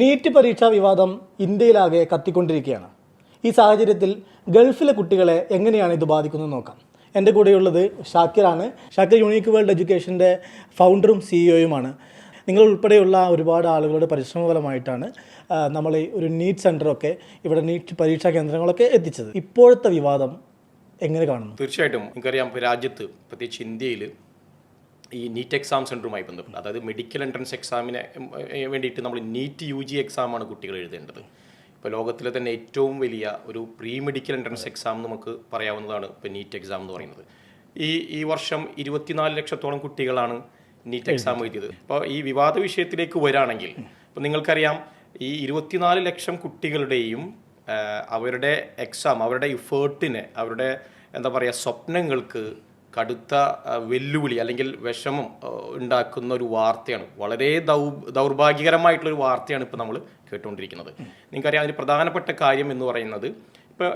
NEET പരീക്ഷാ വിവാദം ഇന്ത്യയിലാകെ കത്തിക്കൊണ്ടിരിക്കുകയാണ്. ഈ സാഹചര്യത്തിൽ ഗൾഫിലെ കുട്ടികളെ എങ്ങനെയാണ് ഇത് ബാധിക്കുന്നത് നോക്കാം. എന്റെ കൂടെയുള്ളത് ഷാക്കിറാണ്. ഷാക്കിർ യൂണീക്ക് വേൾഡ് എഡ്യൂക്കേഷന്റെ ഫൗണ്ടറും സിഇഒയുമാണ് നിങ്ങൾ ഉൾപ്പെടെയുള്ള ഒരുപാട് ആളുകളുടെ പരിശ്രമഫലമായിട്ടാണ് നമ്മൾ ഈ ഒരു നീറ്റ് സെന്ററൊക്കെ ഇവിടെ നീറ്റ് പരീക്ഷാ കേന്ദ്രങ്ങളൊക്കെ എത്തിച്ചത്. ഇപ്പോഴത്തെ വിവാദം എങ്ങനെ കാണുന്നു? തീർച്ചയായിട്ടും. നമുക്കറിയാം രാജ്യത്ത് പ്രത്യേകിച്ച് ഇന്ത്യയിൽ ഈ നീറ്റ് എക്സാം സെന്ററുമായി ബന്ധപ്പെട്ട് അതായത് മെഡിക്കൽ എൻട്രൻസ് എക്സാമിന് വേണ്ടിയിട്ട് നമ്മൾ നീറ്റ് യു ജി എക്സാമാണ് കുട്ടികൾ എഴുതേണ്ടത്. ഇപ്പോൾ ലോകത്തിലെ തന്നെ ഏറ്റവും വലിയ ഒരു പ്രീ മെഡിക്കൽ എൻട്രൻസ് എക്സാം നമുക്ക് പറയാവുന്നതാണ് ഇപ്പോൾ നീറ്റ് എക്സാം എന്ന് പറയുന്നത്. ഈ ഈ വർഷം ഇരുപത്തിനാല് ലക്ഷത്തോളം കുട്ടികളാണ് നീറ്റ് എക്സാം എഴുതിയത്. അപ്പോൾ ഈ വിവാദ വിഷയത്തിലേക്ക് വരാണെങ്കിൽ ഇപ്പോൾ നിങ്ങൾക്കറിയാം ഈ ഇരുപത്തിനാല് ലക്ഷം കുട്ടികളുടെയും അവരുടെ എക്സാം അവരുടെ ഇഫേർട്ടിന് അവരുടെ എന്താ പറയുക സ്വപ്നങ്ങൾക്ക് കടുത്ത വെല്ലുവിളി അല്ലെങ്കിൽ വിഷമം ഉണ്ടാക്കുന്ന ഒരു വാർത്തയാണ്. വളരെ ദൗ ദൗർഭാഗ്യകരമായിട്ടുള്ള ഒരു വാർത്തയാണ് ഇപ്പോൾ നമ്മൾ കേട്ടുകൊണ്ടിരിക്കുന്നത് നിങ്ങൾക്കറിയാം അതിന് പ്രധാനപ്പെട്ട കാര്യം എന്ന് പറയുന്നത് ഇപ്പോൾ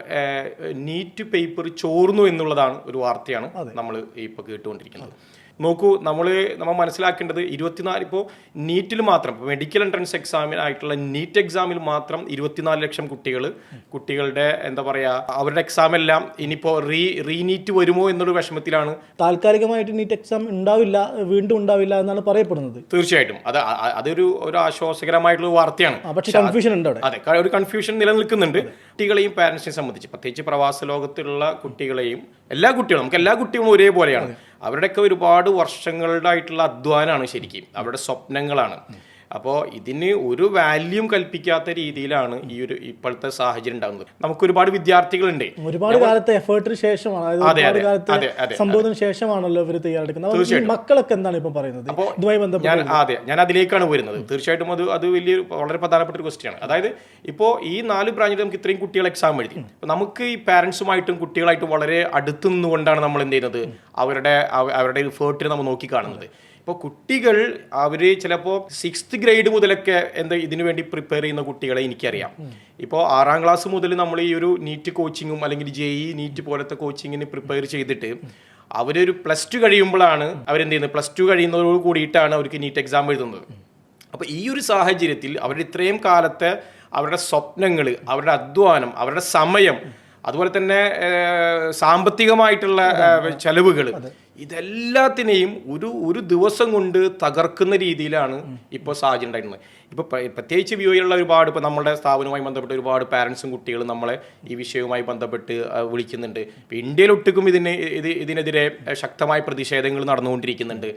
നീറ്റ് പേപ്പർ ചോർന്നു എന്നുള്ളതാണ് ഒരു വാർത്തയാണ് നമ്മൾ ഇപ്പോൾ കേട്ടുകൊണ്ടിരിക്കുന്നത് നോക്കൂ നമ്മൾ നമ്മൾ മനസ്സിലാക്കേണ്ടത് ഇരുപത്തിനാല് ഇപ്പോൾ നീറ്റിൽ മാത്രം മെഡിക്കൽ എൻട്രൻസ് എക്സാമിനായിട്ടുള്ള നീറ്റ് എക്സാമിൽ മാത്രം ഇരുപത്തിനാല് ലക്ഷം കുട്ടികൾ കുട്ടികളുടെ എന്താ പറയുക അവരുടെ എക്സാം എല്ലാം ഇനിയിപ്പോൾ റീ റീനീറ്റ് വരുമോ എന്നൊരു വിഷമത്തിലാണ്. താൽക്കാലികമായിട്ട് നീറ്റ് എക്സാം ഉണ്ടാവില്ല വീണ്ടും ഉണ്ടാവില്ല എന്നാണ് പറയപ്പെടുന്നത്. തീർച്ചയായിട്ടും. അത് അതൊരു ഒരു ആശ്വാസകരമായിട്ടുള്ള വാർത്തയാണ്. പക്ഷേ കൺഫ്യൂഷൻ ഉണ്ട് അവിടെ. അതെ ഒരു കൺഫ്യൂഷൻ നിലനിൽക്കുന്നുണ്ട്. കുട്ടികളെയും പാരൻസിനെ സംബന്ധിച്ച് പ്രത്യേകിച്ച് പ്രവാസ ലോകത്തുള്ള കുട്ടികളെയും എല്ലാ കുട്ടികളും നമുക്ക് എല്ലാ കുട്ടികളും ഒരേപോലെയാണ്. അവരുടെയൊക്കെ ഒരുപാട് വർഷങ്ങളുടെ ആയിട്ടുള്ള അധ്വാനമാണ് ശരിക്കും. അവരുടെ സ്വപ്നങ്ങളാണ്. അപ്പോൾ ഇതിന് ഒരു വാല്യൂം കൽപ്പിക്കാത്ത രീതിയിലാണ് ഈ ഒരു ഇപ്പോഴത്തെ സാഹചര്യം ഉണ്ടാകുന്നത്. നമുക്ക് ഒരുപാട് വിദ്യാർത്ഥികളുണ്ട്. ഒരുപാട് കാലത്തെ എഫേർട്ടിന് ശേഷമാണ് അതെ, അതെ, അതെ, സംഭവത്തിന് ശേഷമാണല്ലോ ഇവർ തയ്യാറെടുക്കുന്നത്. മക്കളൊക്കെ എന്താണ് ഇപ്പം പറയുന്നത്? ഇതുമായി ബന്ധപ്പെട്ട് ഞാൻ അതെ ഞാൻ അതിലേക്കാണ് വരുന്നത്. തീർച്ചയായിട്ടും അത് അത് വലിയ വളരെ പ്രധാനപ്പെട്ട ഒരു ക്വസ്റ്റ്യാണ് അതായത് ഇപ്പോൾ ഈ നാല് ബ്രാഞ്ചിൽ നമുക്ക് ഇത്രയും കുട്ടികൾ എക്സാം എഴുതി. നമുക്ക് ഈ പാരൻസുമായിട്ടും കുട്ടികളായിട്ടും വളരെ അടുത്ത് നിന്നുകൊണ്ടാണ് നമ്മൾ എന്ത് ചെയ്യുന്നത്? അവരുടെ അവ- അവരുടെ റിഫേർട്ടിനെ നമ്മൾ നോക്കിക്കാണുന്നത്. ഇപ്പോൾ കുട്ടികൾ അവർ ചിലപ്പോൾ സിക്സ്ത് ഗ്രേഡ് മുതലൊക്കെ എന്താ ഇതിനു വേണ്ടി പ്രിപ്പയർ ചെയ്യുന്ന കുട്ടികളെ എനിക്കറിയാം. ഇപ്പോൾ ആറാം ക്ലാസ് മുതൽ നമ്മൾ ഈ ഒരു നീറ്റ് കോച്ചിങ്ങും അല്ലെങ്കിൽ ജെ ഇ നീറ്റ് പോലത്തെ കോച്ചിങ്ങിന് പ്രിപ്പയർ ചെയ്തിട്ട് അവരൊരു പ്ലസ് ടു കഴിയുമ്പോഴാണ് അവരെന്ത് ചെയ്യുന്നത്? പ്ലസ് ടു കഴിയുന്നതോട് കൂടിയിട്ടാണ് അവർക്ക് നീറ്റ് എക്സാം എഴുതുന്നത്. അപ്പോൾ ഈ ഒരു സാഹചര്യത്തിൽ അവരുടെ ഇത്രയും കാലത്തെ അവരുടെ സ്വപ്നങ്ങൾ അവരുടെ അധ്വാനം അവരുടെ സമയം അതുപോലെ തന്നെ സാമ്പത്തികമായിട്ടുള്ള ചെലവുകൾ. ഇതെല്ലാത്തിനെയും ഒരു ഒരു ദിവസം കൊണ്ട് തകർക്കുന്ന രീതിയിലാണ് ഇപ്പോൾ സാഹചര്യം ഉണ്ടായിരുന്നത് ഇപ്പോൾ പ്രത്യേകിച്ച് വ്യൂയിലുള്ള ഒരുപാട് ഇപ്പോൾ നമ്മുടെ സ്ഥാപനവുമായി ബന്ധപ്പെട്ട് ഒരുപാട് പാരൻസും കുട്ടികളും നമ്മളെ ഈ വിഷയവുമായി ബന്ധപ്പെട്ട് വിളിക്കുന്നുണ്ട്. ഇപ്പോൾ ഇന്ത്യയിലൊട്ടുക്കും ഇതിന് ഇത് ഇതിനെതിരെ ശക്തമായ പ്രതിഷേധങ്ങൾ നടന്നുകൊണ്ടിരിക്കുന്നുണ്ട്.